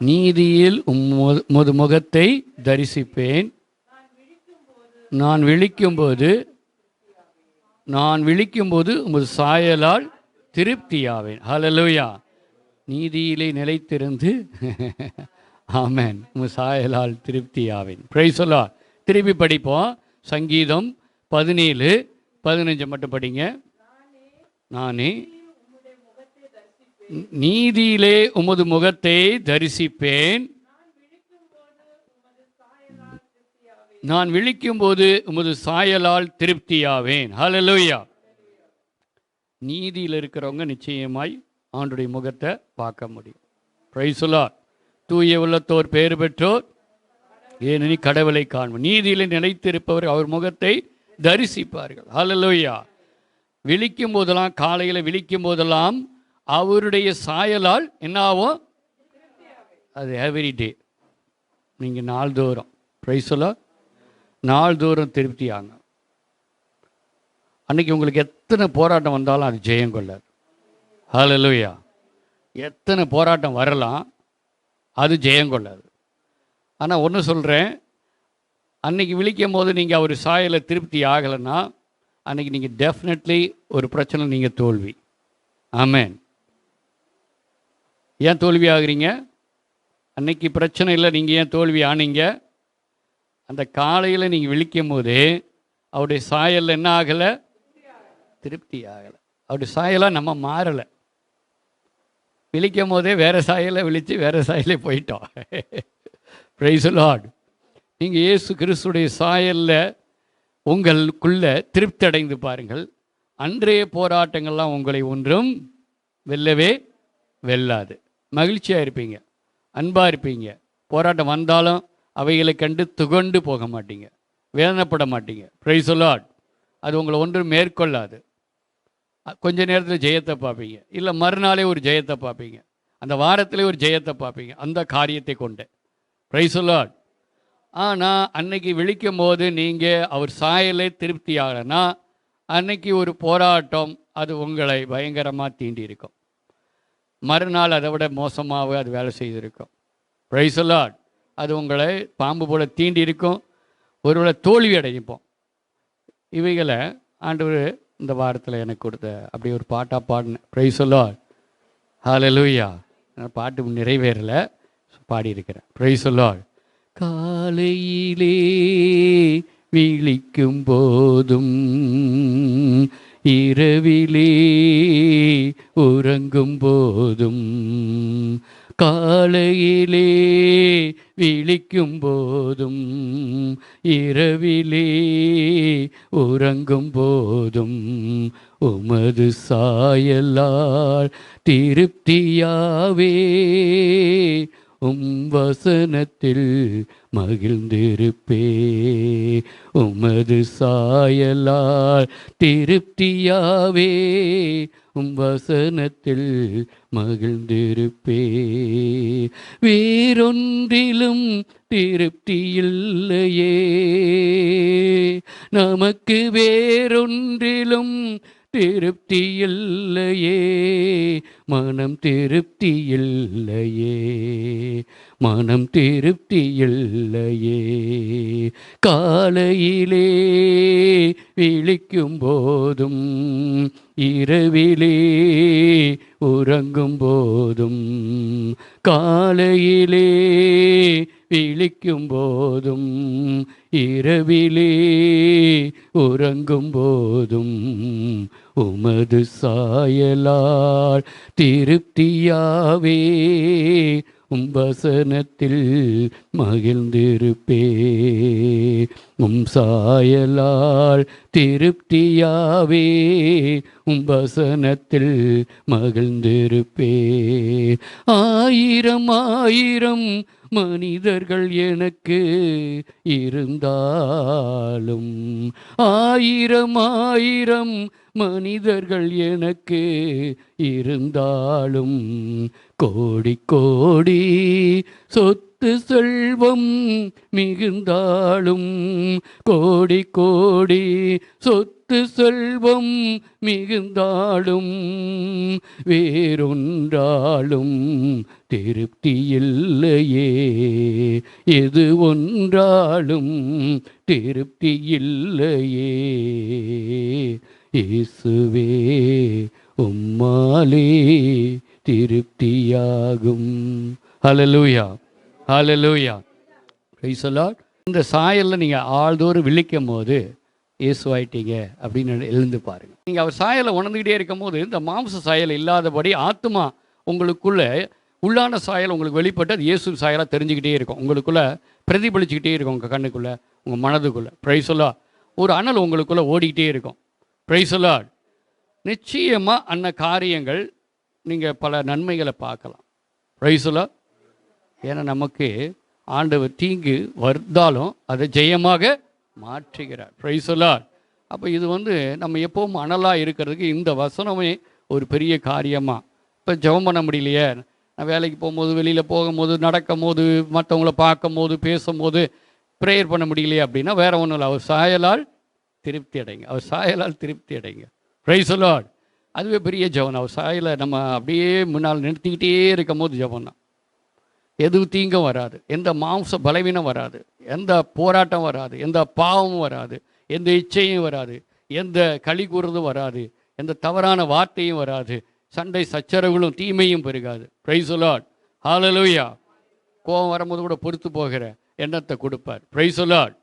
நீதியில் உம்மு- உமது முகத்தை தரிசிப்பேன். நான் விழிக்கும்போது நான் விழிக்கும்போது உமது சாயலால் திருப்தியாவேன். ஹalleluya நீதியிலே நிலைத்திருந்து ஆமேன். உமது சாயலால் திருப்தியாவேன். பிரைஸ் சொல்லா திருப்பி படிப்போம். சங்கீதம் பதினேழு பதினஞ்சு மட்டும் படிங்க. நானே நீதியிலே உமது முகத்தை தரிசிப்பேன். நான் விழிக்கும்போது உமது சாயலால் திருப்தியாவேன். ஹalleluya நீதியில் இருக்கிறவங்க நிச்சயமாய் ஆண்டுடைய முகத்தை பார்க்க முடியும். பிரைசுலா தூய உள்ளத்தோர் பேறு பெற்றோர் ஏனெனில் கடவுளை காண்போம். நீதியில் நிலைத்திருப்பவர் அவர் முகத்தை தரிசிப்பார்கள். ஹalleluya விழிக்கும் போதெல்லாம் காலையில் விழிக்கும் போதெல்லாம் அவருடைய சாயலால் என்ன ஆகும் அது எவ்ரி டே நீங்கள் நாள்தோறும். ப்ரைஸில் நாள்தோறும் திருப்தி ஆகும். அன்றைக்கி உங்களுக்கு எத்தனை போராட்டம் வந்தாலும் அது ஜெயம் கொள்ளாது. ஹலலுயா எத்தனை போராட்டம் வரலாம் அது ஜெயம் கொள்ளாது. ஆனால் ஒன்று சொல்கிறேன் அன்னைக்கு விழிக்கும் போது நீங்கள் அவர் சாயலை திருப்தி ஆகலைன்னா அன்றைக்கி நீங்கள் டெஃபினெட்லி ஒரு பிரச்சனை நீங்கள் தோல்வி. ஆமேன் ஏன் தோல்வி ஆகுறீங்க? அன்னைக்கு பிரச்சனை இல்லை நீங்கள் ஏன் தோல்வி ஆனீங்க? அந்த காலையில் நீங்கள் விழிக்கும் போது அவருடைய சாயல் என்ன ஆகலை? திருப்தி ஆகலை. அவருடைய சாயலாக நம்ம மாறலை. விழிக்கும் போதே வேறு சாயலை விழித்து வேறு சாயலே போயிட்டோம். ப்ரைஸ் லார்டு நீங்கள் இயேசு கிறிஸ்துடைய சாயலில் உங்களுக்குள்ள திருப்தி அடைந்து பாருங்கள். அன்றைய போராட்டங்கள்லாம் உங்களை ஒன்றும் வெல்லவே வெல்லாது. மகிழ்ச்சியாக இருப்பீங்க. அன்பாக இருப்பீங்க. போராட்டம் வந்தாலும் அவைகளை கண்டு துகண்டு போக மாட்டீங்க. வேதனைப்பட மாட்டீங்க. ப்ரைஸ் அலாட் அது உங்களை ஒன்றும் மேற்கொள்ளாது. கொஞ்ச நேரத்தில் ஜெயத்தை பார்ப்பீங்க. இல்லை மறுநாளே ஒரு ஜெயத்தை பார்ப்பீங்க. அந்த வாரத்திலே ஒரு ஜெயத்தை பார்ப்பீங்க. அந்த காரியத்தை கொண்டு. ப்ரைஸ் அலாட் ஆனால் அன்னைக்கு விழிக்கும் போது நீங்கள் அவர் சாயலே திருப்தி ஆகலைன்னா அன்னைக்கு ஒரு போராட்டம் அது உங்களை பயங்கரமாக தீண்டி இருக்கும் மறுநாள் அதை விட மோசமாகவே அது வேலை செய்திருக்கும். ப்ரைஸ் அது உங்களை பாம்பு போல தீண்டி இருக்கும். ஒருவேளை தோல்வி அடைப்போம் இவைகளை ஆண்டவர் இந்த வாரத்தில் எனக்கு கொடுத்த. அப்படி ஒரு பாட்டாக பாடினேன் ப்ரைஸ் லார்ட் ஹalleluya நான் பாட்டு நிறைவேறலை. பாடியிருக்கிறேன். ப்ரைஸ் லார்ட் காலையிலே விழிக்கும் போதும் இரவிலே உறங்கும் போதும் காலையிலே விழிக்கும் போதும் இரவிலே உறங்கும் போதும் உமது சாயலால் திருப்தியாவே உம் வசனத்தில் மகிழ்ந்திருப்பே. உமது சாயலால் திருப்தியாவே. உம் வசனத்தில் மகிழ்ந்திருப்பே. வேறொன்றிலும் திருப்தியில்லையே. நமக்கு வேறொன்றிலும் திருப்தியில்லையே. மனம் திருப்தியில்லையே. மனம் திருப்தியில்லையே. காலையிலே விழிக்கும் போதும் இரவிலே உறங்கும் போதும் காலையிலே விழிக்கும் போதும் இரவிலே உறங்கும் போதும் உமது சாயலால் திருப்தியாவே உம் வசனத்தில் மகிழ்ந்திருப்பே உம் சாயலால் திருப்தியாவே உம் வசனத்தில் மகிழ்ந்திருப்பே ஆயிரம் ஆயிரம் மனிதர்கள் எனக்கு இருந்தாலும் ஆயிரம் ஆயிரம் மனிதர்கள் எனக்கு இருந்தாலும் கோடி கோடி சொத்து செல்வம் மிகுந்தாலும் கோடி கோடி சொத்து செல்வம் மிகுந்தாலும் வேறொன்றாலும் திருப்தி இல்லையே. எது ஒன்றாலும் திருப்தி இல்லையே. இயேசுவே உம்மாலே திருப்தியாகும். ஹalleluya ஹalleluya ரைசலாட் இந்த சாயலில் நீங்கள் ஆள்தோறும் விழிக்கும் போது இயேசுவாயிட்டீங்க அப்படின்னு எழுந்து பாருங்க. நீங்கள் அவர் சாயலை உணர்ந்துக்கிட்டே இருக்கும் போது இந்த மாம்ச சாயல் இல்லாதபடி ஆத்மா உங்களுக்குள்ளே உள்ளான சாயல் உங்களுக்கு வெளிப்பட்டு அது இயேசு சாயலாக தெரிஞ்சுக்கிட்டே இருக்கும். உங்களுக்குள்ளே பிரதிபலிச்சுக்கிட்டே இருக்கும் உங்கள் கண்ணுக்குள்ளே உங்கள் மனதுக்குள்ளே. ப்ரைஸெல்லாம் ஒரு அனல் உங்களுக்குள்ளே ஓடிக்கிட்டே இருக்கும். பிரைசலா நிச்சயமாக அன்ன காரியங்கள் நீங்கள் பல நன்மைகளை பார்க்கலாம். பிரைசலா ஏன்னா நமக்கு ஆண்டவர் தீங்கு வந்தாலும் அதை ஜெயமாக மாற்றுகிறார். பிரைசலார் அப்போ இது வந்து நம்ம எப்பவும் அனலாக இருக்கிறதுக்கு இந்த வசனமே ஒரு பெரிய காரியமாக இப்போ ஜெபம் பண்ண முடியலையே. நான் வேலைக்கு போகும்போது வெளியில் போகும்போது நடக்கும் போது மற்றவங்கள பார்க்கும் போது பேசும்போது ப்ரேயர் பண்ண முடியலையே அப்படின்னா வேறு ஒன்றும் இல்லை. அவர் சாயலால் திருப்தி அடைங்க. அவர் சாயலால் திருப்தி அடைங்க. பிரைசலாட் அதுவே பெரிய ஜபம். அவர் சாயலை நம்ம அப்படியே முன்னால் நிறுத்திக்கிட்டே இருக்கும் போது ஜபம் தான். எது தீங்கும் வராது. எந்த மாம்ச பலவீனம் வராது. எந்த போராட்டம் வராது. எந்த பாவமும் வராது. எந்த இச்சையும் வராது. எந்த களி கூறுறதும் வராது. எந்த தவறான வார்த்தையும் வராது. சண்டை சச்சரவுகளும் தீமையும் பெருகாது. ப்ரைஸ் பிரைசுலாட் ஹாலலூயா கோபம் வரும்போது கூட பொறுத்து போகிற எண்ணத்தை கொடுப்பார். Price praise the Lord